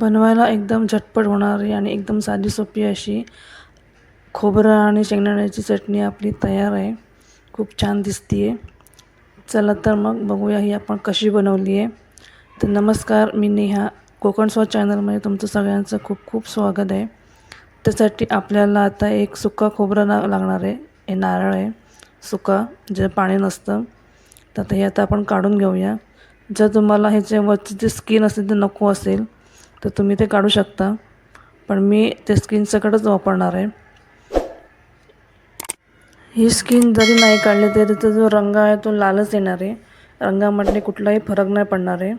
बनवायला एकदम झटपट होणारी आणि एकदम साधी सोपी अशी खोबरं आणि शेंगदाण्याची चटणी आपली तयार आहे. खूप छान दिसते आहे चला तर मग बघूया ही आपण कशी बनवली आहे. तर नमस्कार मी नेहा. कोकण स्व चॅनलमध्ये तुमचं सगळ्यांचं खूप खूप स्वागत आहे. त्यासाठी आपल्याला आता एक सुका खोबरं ना लागणार आहे. हे नारळ आहे. सुका जे पाणी नसतं. तर आता हे आता आपण काढून घेऊया. जर तुम्हाला ह्याच्या वरची जी स्किन असेल ते नको असेल तर तुम्ही ते काढू शकता. पण मी ते स्किन सकटच वापरणार आहे. ही स्किन जरी नाही काढली तरी त्याचा जो रंग आहे तो लालच येणार आहे. रंगामध्ये कुठलाही फरक नाही पडणार आहे.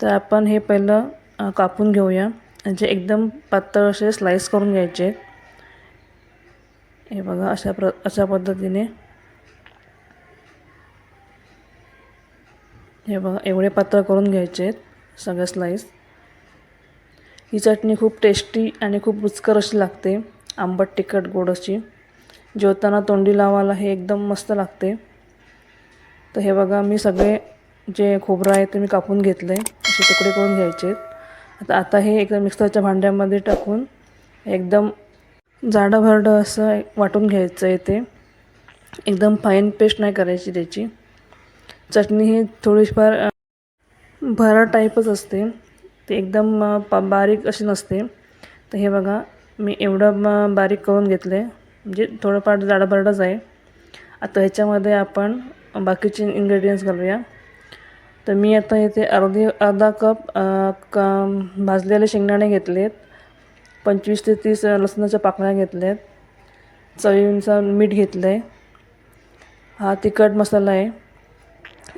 तर आपण हे पहिलं कापून घेऊया. म्हणजे एकदम पातळ असे स्लाईस करून घ्यायचे हे बघा अशा प्र अशा पद्धतीने. हे बघा एवढे पातळ करून घ्यायचे आहेत सगळे स्लाईस ही चटणी खूप टेस्टी आणि खूप रुचकर अशी लागते. आंबट तिखट गोड अशी. जेवताना तोंडी लावायला हे एकदम मस्त लागते. तर हे बघा मी सगळे जे खोबरं आहे ते मी कापून घेतले. असे तुकडे करून घ्यायचे. आता आता हे एकदम मिक्सरच्या भांड्यामध्ये टाकून एकदम जाडं भरडं असं वाटून घ्यायचं आहे ते. एकदम फाईन पेस्ट नाही करायची त्याची. चटणी ही थोडीफार भरा टाईपच असते. ते एकदम प बारीक अशी नसते. तर हे बघा मी एवढं मग बारीक करून घेतलं आहे म्हणजे थोडंफार जाडंभरडंच आहे. आता ह्याच्यामध्ये आपण बाकीचे इन्ग्रेडियंट्स घालूया. तर मी आता इथे अर्धी अर्धा कप क भाजलेले शेंगदाणे घेतले आहेत पंचवीस ते तीस लसणाच्या पाकळ्या घेतल्या आहेत चवीनुसार मीठ घेतलं आहे हा तिखट मसाला आहे.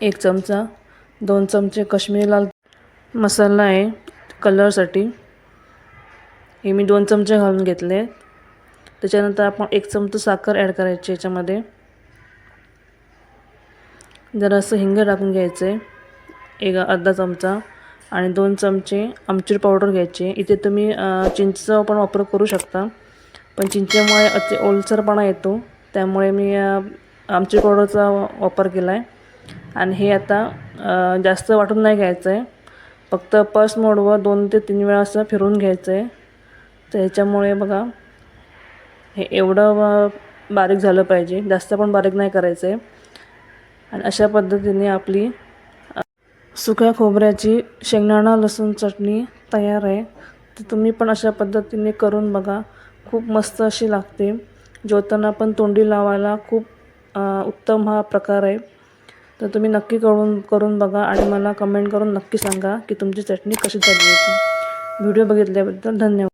एक चमचा. दोन चमचे काश्मीरी लाल मसाला आहे कलरसाठी. हे मी दोन चमचे घालून घेतले. त्याच्यानंतर आपण एक चमचा साखर ॲड करायची याच्यामध्ये. जरासं हिंग टाकून घ्यायचं. आहे एक अर्धा चमचा. आणि दोन चमचे आमचूर पावडर घ्यायचे. इथे तुम्ही अ, चिंचचा पण वापर करू शकता. पण चिंचेमुळे अति ओलसरपणा येतो. त्यामुळे मी अ, आमचूर पावडरचा वापर केला आहे आणि हे आता जास्त वाटून नाही घ्यायचं आहे फक्त पर्स मोडवर दोन ते तीन वेळा असं फिरून घ्यायचं आहे तर ह्याच्यामुळे बघा हे एवढं बारीक झालं पाहिजे. जास्त पण बारीक नाही करायचं आहे आणि अशा पद्धतीने आपली सुक्या खोबऱ्याची शेंगदाणा लसूण चटणी तयार आहे. तर तुम्ही पण अशा पद्धतीने करून बघा. खूप मस्त अशी लागते. जेवताना पण तोंडी लावायला खूप उत्तम हा प्रकार आहे. तर तुम्ही नक्की करून करून बघा आणि मला कमेंट करून नक्की सांगा की तुमची चटणी कशी झाली होती व्हिडिओ बघितल्याबद्दल धन्यवाद.